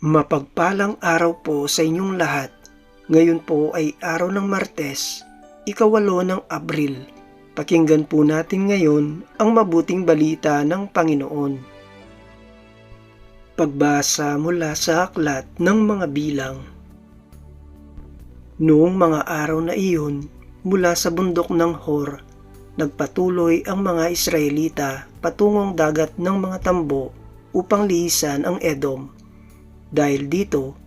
Mapagpalang araw po sa inyong lahat. Ngayon po ay araw ng Martes, ikawalo ng Abril. Pakinggan po natin ngayon ang mabuting balita ng Panginoon. Pagbasa mula sa aklat ng mga bilang. Noong mga araw na iyon, mula sa bundok ng Hor, nagpatuloy ang mga Israelita patungong dagat ng mga tambo upang lihisan ang Edom. Dahil dito,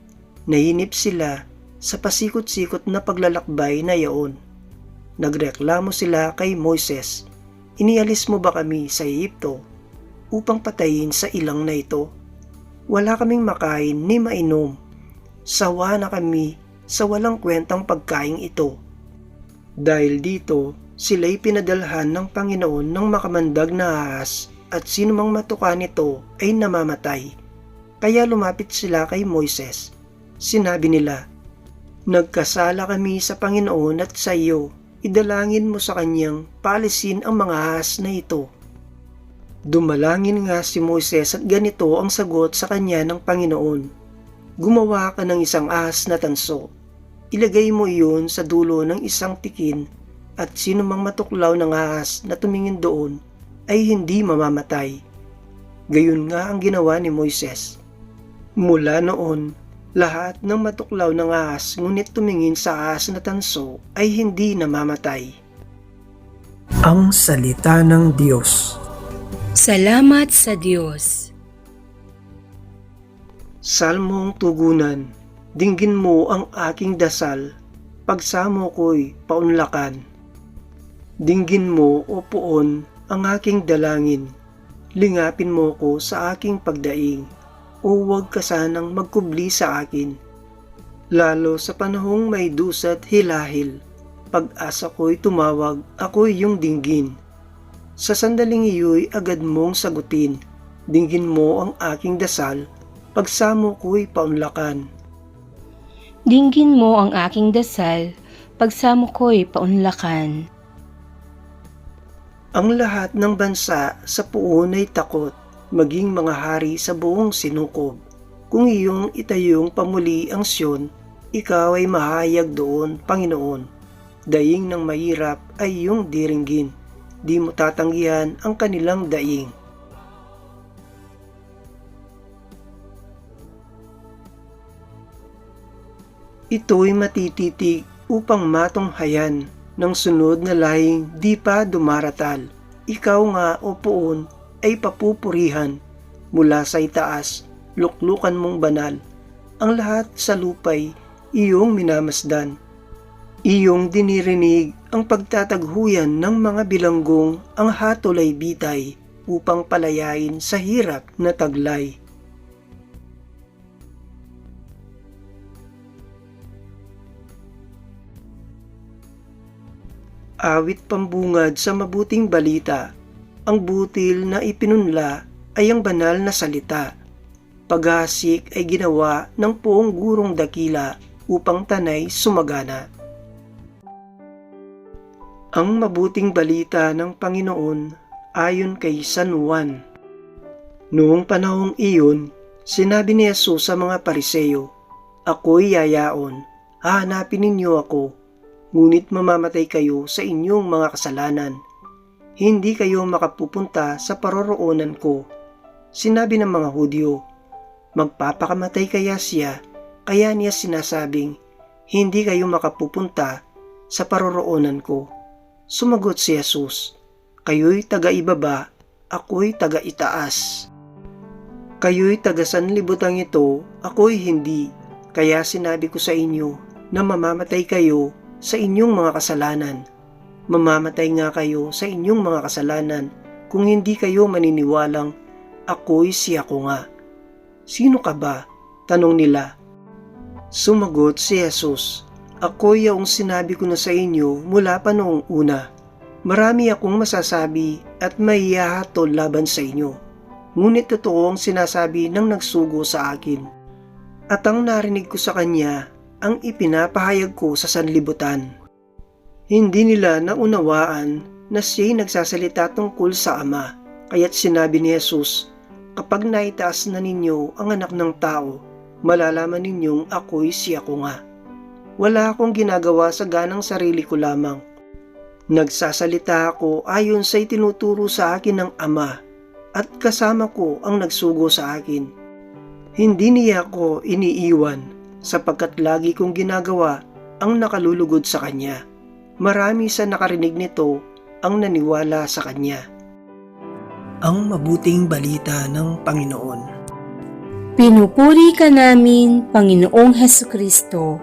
nahinip sila sa pasikot-sikot na paglalakbay na yaon. Nagreklamo sila kay Moises, Inialis mo ba kami sa Egypto upang patayin sa ilang na ito? Wala kaming makain ni mainom. Sawa na kami sa walang kwentang pagkain ito. Dahil dito, sila'y pinadalhan ng Panginoon ng makamandag na ahas at sinumang matuka nito ay namamatay. Kaya lumapit sila kay Moises. Sinabi nila, Nagkasala kami sa Panginoon at sa iyo. Idalangin mo sa kanyang palisin ang mga ahas na ito. Dumalangin nga si Moises at ganito ang sagot sa kanya ng Panginoon. Gumawa ka ng isang ahas na tanso. Ilagay mo iyon sa dulo ng isang tikin at sino mang matuklaw ng ahas na tumingin doon ay hindi mamamatay. Gayun nga ang ginawa ni Moises. Mula noon, lahat ng matuklaw ng ahas ngunit tumingin sa ahas na tanso ay hindi namamatay. Ang Salita ng Diyos Salamat sa Diyos. Salmong Tugunan Dinggin mo ang aking dasal, pagsamo ko'y paunlakan. Dinggin mo, o puon, ang aking dalangin, lingapin mo ko sa aking pagdaing o huwag ka sanang magkubli sa akin. Lalo sa panahong may dusat hilahil, pag-asa ko'y tumawag, ako'y yung dinggin. Sa sandaling iyo'y agad mong sagutin, dinggin mo ang aking dasal, pagsamo ko'y paunlakan. Dinggin mo ang aking dasal, pagsamo ko'y paunlakan. Ang lahat ng bansa sa puon ay takot, maging mga hari sa buong sinukob. Kung iyong itayong pamuli ang Siyon, ikaw ay mahayag doon, Panginoon. Daing ng mahirap ay iyong diringgin. Di mo tatanggihan ang kanilang daing. Ito'y matititig upang matunghayan ng sunod na lahing di pa dumaratal. Ikaw nga o poon ay papupurihan mula sa itaas, luklukan mong banal. Ang lahat sa lupay, iyong minamasdan. Iyong dinirinig ang pagtataghuyan ng mga bilanggong ang hatol ay bitay upang palayain sa hirap na taglay. Awit pambungad sa mabuting balita, ang butil na ipinunla ay ang banal na salita. Paghasik ay ginawa ng poong gurong dakila upang tanay sumagana. Ang mabuting balita ng Panginoon ayon kay San Juan. Noong panahong iyon, sinabi ni Jesus sa mga pariseyo, Ako'y yayaon, hahanapin ninyo ako, ngunit mamamatay kayo sa inyong mga kasalanan. Hindi kayo makapupunta sa paroroonan ko. Sinabi ng mga Hudyo, magpapakamatay kaya siya, kaya niya sinasabing, hindi kayo makapupunta sa paroroonan ko. Sumagot si Jesus, Kayo'y taga-ibaba, ako'y taga-itaas. Kayo'y taga-sanlibutan ito, ako'y hindi. Kaya sinabi ko sa inyo na mamamatay kayo sa inyong mga kasalanan. Mamamatay nga kayo sa inyong mga kasalanan kung hindi kayo maniniwalang ako'y si ako nga. Sino ka ba? Tanong nila. Sumagot si Jesus, Ako yaong sinabi ko na sa inyo mula pa noong una. Marami akong masasabi at may ihahatol laban sa inyo. Ngunit totoo ang sinasabi ng nagsugo sa akin. At ang narinig ko sa kanya ang ipinapahayag ko sa sanlibutan. Hindi nila naunawaan na siya'y nagsasalita tungkol sa Ama, kaya't sinabi ni Jesus, Kapag naitaas na ninyo ang anak ng tao, malalaman ninyong ako'y si ako nga. Wala akong ginagawa sa ganang sarili ko lamang. Nagsasalita ako ayon sa itinuturo sa akin ng Ama at kasama ko ang nagsugo sa akin. Hindi niya ako iniiwan sapagkat lagi kong ginagawa ang nakalulugod sa Kanya. Marami sa nakarinig nito ang naniwala sa Kanya. Ang mabuting balita ng Panginoon. Pinupuri ka namin, Panginoong Heso Kristo.